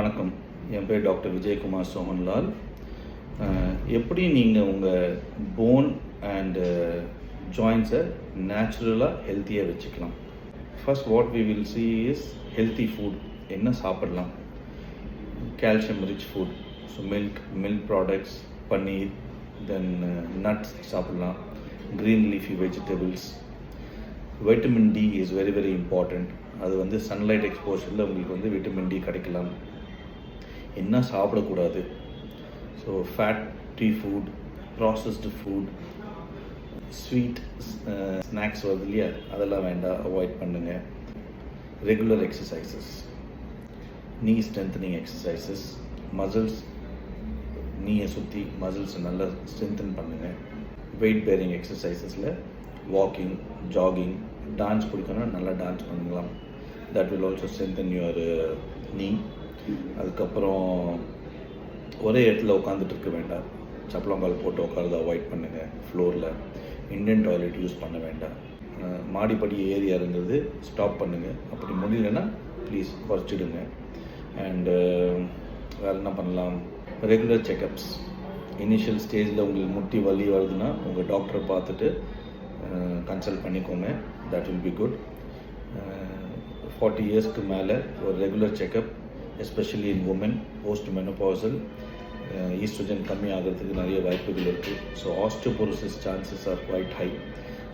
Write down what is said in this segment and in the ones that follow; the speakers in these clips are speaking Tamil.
வணக்கம். என் பேர் டாக்டர் விஜயகுமார் சோமன்லால். எப்படி நீங்கள் உங்கள் போன் அண்டு ஜாயின்ஸை நேச்சுரலாக ஹெல்த்தியாக வச்சுக்கலாம்? First what we will see is healthy food என்ன சாப்பிடலாம்? Calcium rich food so milk milk products paneer then nuts சாப்பிடலாம். Green leafy vegetables vitamin D is very very important அது வந்து சன்லைட் எக்ஸ்போஷரில் உங்களுக்கு வந்து விட்டமின் டி கிடைக்கலாம். என்ன சாப்பிடக்கூடாது? So fatty food processed food sweet snacks வருது இல்லையா? அதெல்லாம் வேண்டாம் அவாய்ட் பண்ணுங்கள் regular exercises knee strengthening exercises muscles நீயை சுற்றி மசில்ஸ் நல்லா ஸ்ட்ரென்தன் பண்ணுங்கள் வெயிட் பேரிங் எக்ஸசைசஸில் வாக்கிங் ஜாகிங் டான்ஸ் பிடிக்கணும்னா நல்லா டான்ஸ் பண்ணலாம். That will also strengthen your knee அதுக்கப்புறம் ஒரே இடத்துல உட்காந்துட்டு இருக்க வேண்டாம். சப்பளங்கால் போட்டு உட்காரத அவாய்ட் பண்ணுங்கள் ஃப்ளோரில் இண்டியன் டாய்லெட் யூஸ் பண்ண வேண்டாம். மாடிப்படி ஏறி இறங்குறது ஸ்டாப் பண்ணுங்கள் அப்படி முடியலன்னா ப்ளீஸ் குறைச்சிடுங்க. அண்டு வேறு என்ன பண்ணலாம்? ரெகுலர் செக்கப்ஸ் இனிஷியல் ஸ்டேஜில் உங்களுக்கு முட்டி வலி வருதுன்னா உங்கள் டாக்டரை பார்த்துட்டு கன்சல்ட் பண்ணிக்கோங்க. That will be good forty இயர்ஸ்க்கு மேலே ஒரு regular checkup especially in women post menopausal oestrogen கம்மி ஆகிறதுக்கு நிறைய வாய்ப்புகள் இருக்குது so osteoporosis chances are quite high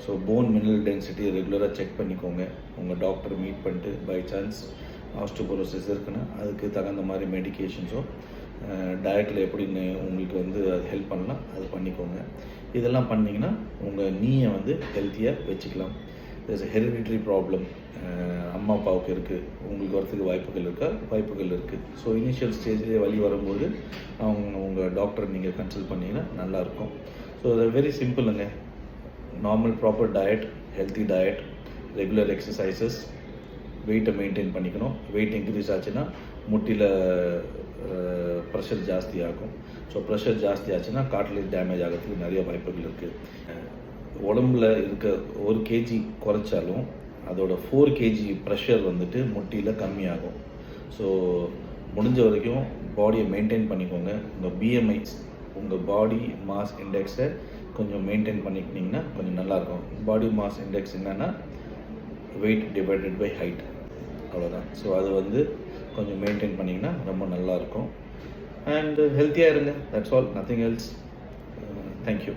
so bone mineral density ரெகுலராக செக் பண்ணிக்கோங்க. உங்கள் டாக்டர் மீட் பண்ணிட்டு பை சான்ஸ் ஆஸ்டியோபோரோசிஸ் இருக்குன்னா அதுக்கு தகுந்த மாதிரி மெடிகேஷன்ஸும் டயட்டில் எப்படின்னு உங்களுக்கு வந்து அது ஹெல்ப் பண்ணலாம் அது பண்ணிக்கோங்க. இதெல்லாம் பண்ணிங்கன்னா உங்கள் நீயை வந்து ஹெல்த்தியாக வச்சுக்கலாம். There's a ப்ராப்ளம் uh, அம்மா அப்பாவுக்கு இருக்குது உங்களுக்கு வரத்துக்கு வாய்ப்புகள் இருக்கா? வாய்ப்புகள் இருக்குது ஸோ இனிஷியல் ஸ்டேஜ்லேயே வழி வரும்போது அவங்க உங்கள் டாக்டரை நீங்கள் கன்சல்ட் பண்ணிங்கன்னா நல்லாயிருக்கும். ஸோ அது very சிம்பிளுங்க normal proper diet healthy diet regular exercises வெயிட்டை மெயின்டைன் பண்ணிக்கணும். வெயிட் இன்க்ரீஸ் ஆச்சுன்னா முட்டியில் ப்ரெஷர் uh, ஜாஸ்தி ஆகும். ஸோ ப்ரெஷர் ஜாஸ்தி ஆச்சுன்னா கார்ட்லேஜ் டேமேஜ் ஆகிறதுக்கு நிறைய வாய்ப்புகள் இருக்குது உடம்புல இருக்க ஒரு கேஜி குறைச்சாலும் அதோட ஃபோர் கேஜி ப்ரெஷர் வந்துட்டு முட்டியில் கம்மியாகும். ஸோ முடிஞ்ச வரைக்கும் பாடியை மெயின்டைன் பண்ணிக்கோங்க. உங்கள் பிஎம்ஐ உங்கள் பாடி மாஸ் இண்டெக்ஸை கொஞ்சம் மெயின்டைன் பண்ணிக்கிட்டிங்கன்னா கொஞ்சம் நல்லாயிருக்கும். பாடி மாஸ் இண்டெக்ஸ் என்னென்னா வெயிட் டிவைடட் பை ஹைட் அவ்வளோதான் ஸோ அது வந்து கொஞ்சம் மெயின்டைன் பண்ணிங்கன்னா ரொம்ப நல்லாயிருக்கும். அண்ட் ஹெல்த்தியாக இருங்க. That's all nothing else thank you